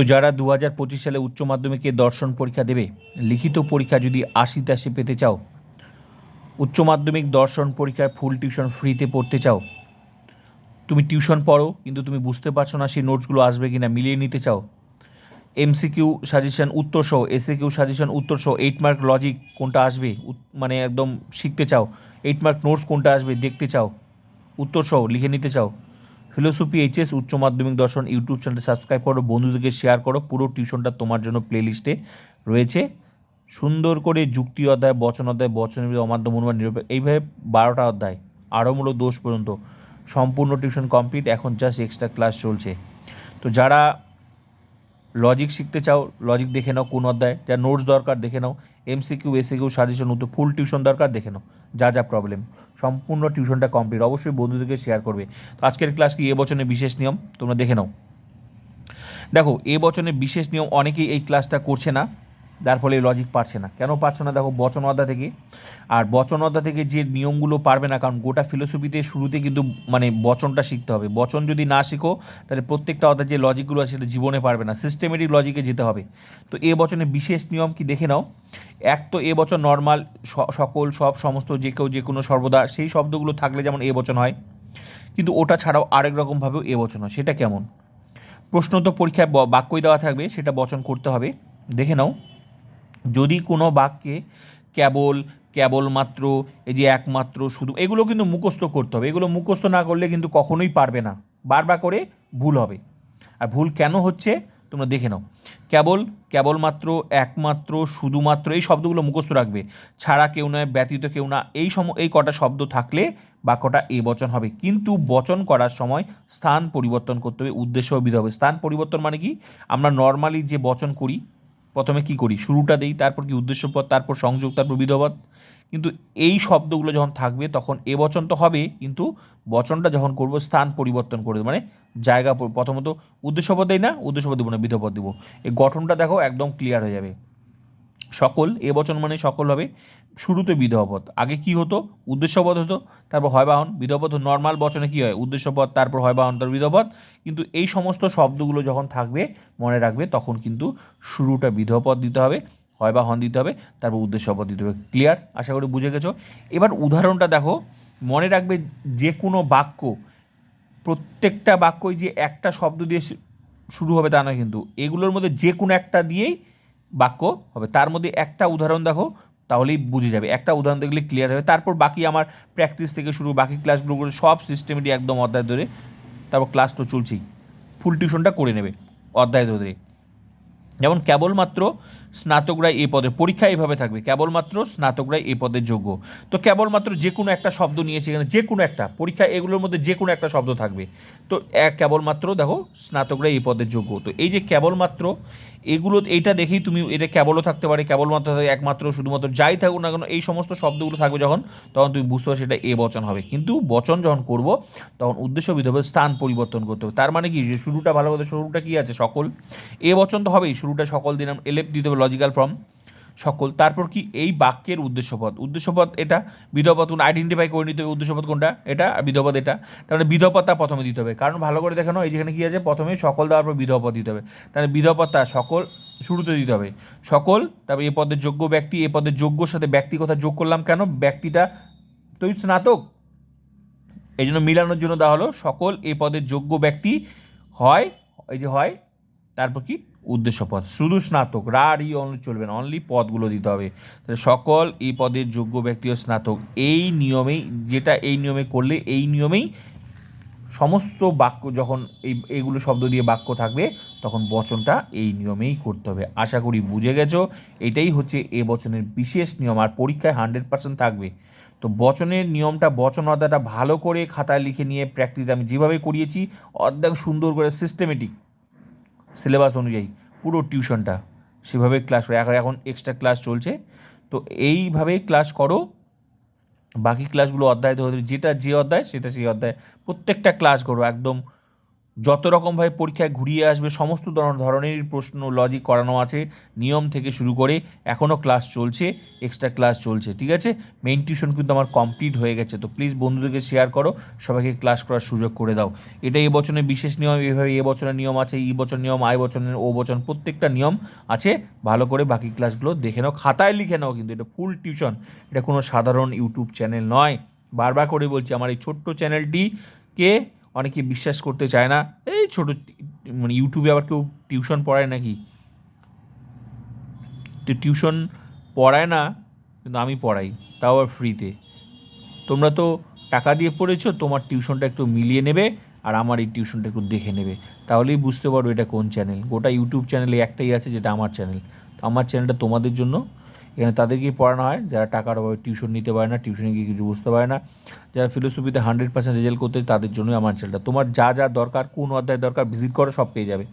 তো যারা দু হাজার পঁচিশ সালে উচ্চ মাধ্যমিকে দর্শন পরীক্ষা দেবে, লিখিত পরীক্ষা যদি আশি আশি পেতে চাও, উচ্চ মাধ্যমিক দর্শন পরীক্ষার ফুল টিউশন ফ্রিতে পড়তে চাও, তুমি টিউশন পড়ো, কিন্তু তুমি বুঝতে পারছ না সেই নোটসগুলো আসবে কিনা, মিলিয়ে নিতে চাও এমসিকিউ সাজেশন উত্তর সহ এসএ কিউ সাজেশন উত্তর সহ এইট মার্ক লজিক কোনটা আসবে মানে একদম শিখতে চাও এইট মার্ক নোটস কোনটা আসবে, দেখতে চাও, উত্তর সহ, লিখে নিতে চাও ফিলোসফি এইচএস উচ্চ মাধ্যমিক দর্শন, ইউটিউব চ্যানেল সাবস্ক্রাইব করো, বন্ধুদেরকে শেয়ার করো, পুরো টিউশনটা তোমার জন্য প্লেলিস্টে রয়েছে। সুন্দর করে যুক্তি অধ্যায়, বচন অধ্যায়, বচন অমাধ্য মনোমান নিরপেক্ষ, এইভাবে বারোটা অধ্যায় আরমূলক দোষ পর্যন্ত সম্পূর্ণ টিউশন কমপ্লিট এখন জাস্ট এক্সট্রা ক্লাস চলছে। তো যারা লজিক শিখতে চাও লজিক দেখে নাও কোন অধ্যায় যা নোটস দরকার দেখে নাও এমসিকিউ এসিকিউ সাজেশন উত্তর ফুল টিউশন দরকার দেখে নাও, যা যা প্রবলেম সম্পূর্ণ টিউশনটা কমপ্লিট। অবশ্যই বন্ধুদেরকে শেয়ার করবে। তো আজকের ক্লাস কি? এ বছরের বিশেষ নিয়ম, তোমরা দেখে নাও। দেখো, এ বছরের বিশেষ নিয়ম, অনেকেই এই ক্লাসটা করছে না। যার ফলে লজিক পারছে না। কেন পারছে না? দেখো, বচন অধ্যায় থেকে। আর বচন অধ্যায় থেকে যে নিয়মগুলো পারবে না, কারণ গোটা ফিলোসফিতে শুরুতে কিন্তু মানে বচনটা শিখতে হবে। বচন যদি না শিখো, তাহলে প্রত্যেকটা অধ্যায় যে লজিকগুলো আছে, সেটা জীবনে পারবে না। সিস্টেমেটিক লজিকে যেতে হবে। তো এ বচনের বিশেষ নিয়ম কি দেখে নাও। এক তো এ বচন নর্মাল সকল, সব সমস্ত, যে কেউ যে কোনো সর্বদা, সেই শব্দগুলো থাকলে যেমন এ বচন হয়। কিন্তু ওটা ছাড়াও আরেক রকমভাবেও এ বচন হয়। সেটা কেমন? প্রশ্ন তো পরীক্ষায় বাক্যই দেওয়া থাকবে। সেটা বচন করতে হবে। দেখে নাও। যদি কোনো বাক্যে কেবল, কেবলমাত্র, এই যে একমাত্র, শুধু, এগুলো কিন্তু মুখস্থ করতে হবে। এগুলো মুখস্থ না করলে কিন্তু কখনোই পারবে না। বারবার করে ভুল হবে। আর ভুল কেন হচ্ছে? তোমরা দেখে নাও। কেবল, কেবলমাত্র, একমাত্র, শুধুমাত্র, এই শব্দগুলো মুখস্থ রাখবে। ছাড়া কেউ নয়, ব্যতীত কেউ না, এই সম, এই কটা শব্দ থাকলে বাক্যটা এ বচন হবে। কিন্তু বচন করার সময় স্থান পরিবর্তন করতে হবে, উদ্দেশ্য বিধ হবে। স্থান পরিবর্তন মানে কি? আমরা নর্মালি যে বচন করি প্রথমে কি করি? শুরুটা দেই, তারপর কি উদ্দেশ্যপদ তারপর সংযোগ, তারপর বিধবত কিন্তু এই শব্দগুলো যখন থাকবে, তখন এ বচন তো হবে, কিন্তু বচনটা যখন করব, স্থান পরিবর্তন করে মানে জায়গা পর- প্রথমত উদ্দেশ্যপদ দেই না উদ্দেশ্যপদ দেবো না বিধপদ দেবো। এই গঠনটা দেখো, একদম ক্লিয়ার হয়ে যাবে। সকল, এ বচন মানে সকল হবে, শুরুতে বিধপদ আগে কি হতো? উদ্দেশ্যপদ হতো, তারপর হয় বাহন বিধপদ নর্মাল বচনে কি হয়? উদ্দেশ্যপদ তারপর হয় বাহন, তারপর বিধপদ কিন্তু এই সমস্ত শব্দগুলো যখন থাকবে, মনে রাখবে, তখন কিন্তু শুরুটা বিধপদ দিতে হবে, হয় বা হন দিতে হবে, তারপর উদ্দেশ্যপদ দিতে হবে। ক্লিয়ার আশা করি বুঝে গেছো? এবার উদাহরণটা দেখো, মনে রাখবে যে কোনো বাক্য, প্রত্যেকটা বাক্যই যে একটা শব্দ দিয়ে শুরু হবে তা নয় কিন্তু, এগুলোর মধ্যে যে কোনো একটা দিয়েই বাক্য হবে। তার মধ্যে একটা উদাহরণ দেখো, তাহলেই বুঝে যাবে। একটা উদাহরণ দেখলে ক্লিয়ার হবে। তারপর বাকি আমার প্র্যাকটিস থেকে শুরু, বাকি ক্লাসগুলো করে সব সিস্টেমেটি একদম অধ্যায় ধরে। তারপর ক্লাস তো চলছেই। ফুল টিউশনটা করে নেবে অধ্যায় ধরে। যেমন কেবলমাত্র স্নাতকরাই এই পদে, পরীক্ষা এইভাবে থাকবে, কেবলমাত্র স্নাতকরাই এই পদের যোগ্য। তো কেবলমাত্র যে কোনো একটা শব্দ নিয়েছে এখানে, যে কোনো একটা, পরীক্ষা এগুলোর মধ্যে যে কোনো একটা শব্দ থাকবে। তো এক কেবলমাত্র, দেখো স্নাতকরাই এই পদের যোগ্য। তো এই যে কেবলমাত্র, এগুলো, এইটা দেখেই তুমি, এটা কেবলও থাকতে পারে, কেবলমাত্র একমাত্র, শুধুমাত্র যাই থাকুক না কেন, এই সমস্ত শব্দগুলো থাকবে যখন, তখন তুমি বুঝতে পারছ সেটা এ বচন হবে। কিন্তু বচন যখন করব, তখন উদ্দেশ্য বিধ হবে স্থান পরিবর্তন করতে হবে। তার মানে কি? যে শুরুটা ভালো কথা শুরুটা কি আছে? সকল। এ বচন তো হবেই, শুরুটা সকল দিলাম এলেপ দিতে হবে লজিক্যাল ফর্ম সকল। তারপর কি এই বাক্যের উদ্দেশ্যপদ উদ্দেশ্যপদ এটা বিধপদ কোন আইডেন্টিফাই করে নিতে হবে উদ্দেশ্যপদ কোনটা? এটা বিধপদ এটা। তাহলে বিধপদটা প্রথমে দিতে হবে। কারণ ভালো করে দেখানো এই যেখানে কি আছে, প্রথমে সকল দেওয়ার পর বিধপদ দিতে হবে। তাহলে বিধপদটা সকল শুরুতে দিতে হবে। সকল, তারপর এ পদের যোগ্য ব্যক্তি, এ পদের যোগ্যর সাথে ব্যক্তি কথা যোগ করলাম কেন? ব্যক্তিটা তুই স্নাতক। এই জন্য মিলানোর জন্য দেওয়া হলো, সকল এ পদের যোগ্য ব্যক্তি হয়, এই যে হয়, তারপর কি? উদ্দেশ্য পদ শুধু স্নাতক রা আর ই অনলি চলবে না অনলি পদগুলো দিতে হবে। তাহলে সকল এই পদের যোগ্য ব্যক্তি ও স্নাতক, এই নিয়মেই, যেটা এই নিয়মে করলে এই নিয়মেই সমস্ত বাক্য যখন এই এইগুলো শব্দ দিয়ে বাক্য থাকবে, তখন বচনটা এই নিয়মেই করতে হবে। আশা করি বুঝে গেছো? এটাই হচ্ছে এ বচনের বিশেষ নিয়ম, আর পরীক্ষায় হান্ড্রেড পার্সেন্ট থাকবে। তো বচনের নিয়মটা, বচন অধ্যায়টা ভালো করে খাতায় লিখে নিয়ে প্র্যাকটিস আমি যেভাবে করিয়েছি, অর্ধেক সুন্দর করে সিস্টেমেটিক সিলেবাস অনুযায়ী। পুরো টিউশনটা সেভাবে ক্লাস করে। এখন এখন এক্সট্রা ক্লাস চলছে। তো এইভাবেই ক্লাস করো। বাকি ক্লাসগুলো অধ্যায় ধরে যেটা যে অধ্যায়, সেটা সেই অধ্যায়। প্রত্যেকটা ক্লাস করো, একদম যত রকমভাবে পরীক্ষায় ঘুরিয়ে আসবে, সমস্ত ধরন- ধরনের প্রশ্ন লজিক করানো আছে। নিয়ম থেকে শুরু করে এখনও ক্লাস চলছে এক্সট্রা ক্লাস চলছে, ঠিক আছে? মেইন টিউশন কিন্তু আমার কমপ্লিট হয়ে গেছে। তো প্লিজ বন্ধুদেরকে শেয়ার করো, সবাইকে ক্লাস করার সুযোগ করে দাও। এটা এ বছরের বিশেষ নিয়ম, এভাবে এ বছরের নিয়ম আছে এই বছর নিয়ম, আই বছরের, ও বছর প্রত্যেকটা নিয়ম আছে। ভালো করে বাকি ক্লাসগুলো দেখে নাও, খাতায় লিখে নাও কিন্তু, এটা ফুল টিউশন এটা কোনো সাধারণ ইউটিউব চ্যানেল নয়। বারবার করে বলছি, আমার এই ছোট্ট চ্যানেলটিকে অনেকে বিশ্বাস করতে চায় না। এই ছোটো মানে ইউটিউবে আবার কেউ টিউশন পড়ায় নাকি? তো টিউশন পড়ায় না, কিন্তু আমি পড়াই, তাও আবার ফ্রিতে। তোমরা তো টাকা দিয়ে পড়েছো, তোমার টিউশনটা একটু মিলিয়ে নেবে, আর আমার এই টিউশনটা একটু দেখে নেবে। তাহলেই বুঝতে পারব এটা কোন চ্যানেল। গোটা ইউটিউব চ্যানেলে একটাই আছে, যেটা আমার চ্যানেল। তো আমার চ্যানেলটা তোমাদের জন্য এখানে তাদেরকেই পড়ানো হয়? যারা টাকার অভাবে টিউশন নিতে পারে না টিউশনে গিয়ে কিছু বুঝতে পারে না। যারা ফিলোসফিতে হান্ড্রেড পার্সেন্ট রেজাল্ট করতে তাদের জন্যই আমার চ্যানেলটা তোমার যা যা দরকার, কোন অধ্যায় দরকার ভিজিট করো, সব পেয়ে যাবে।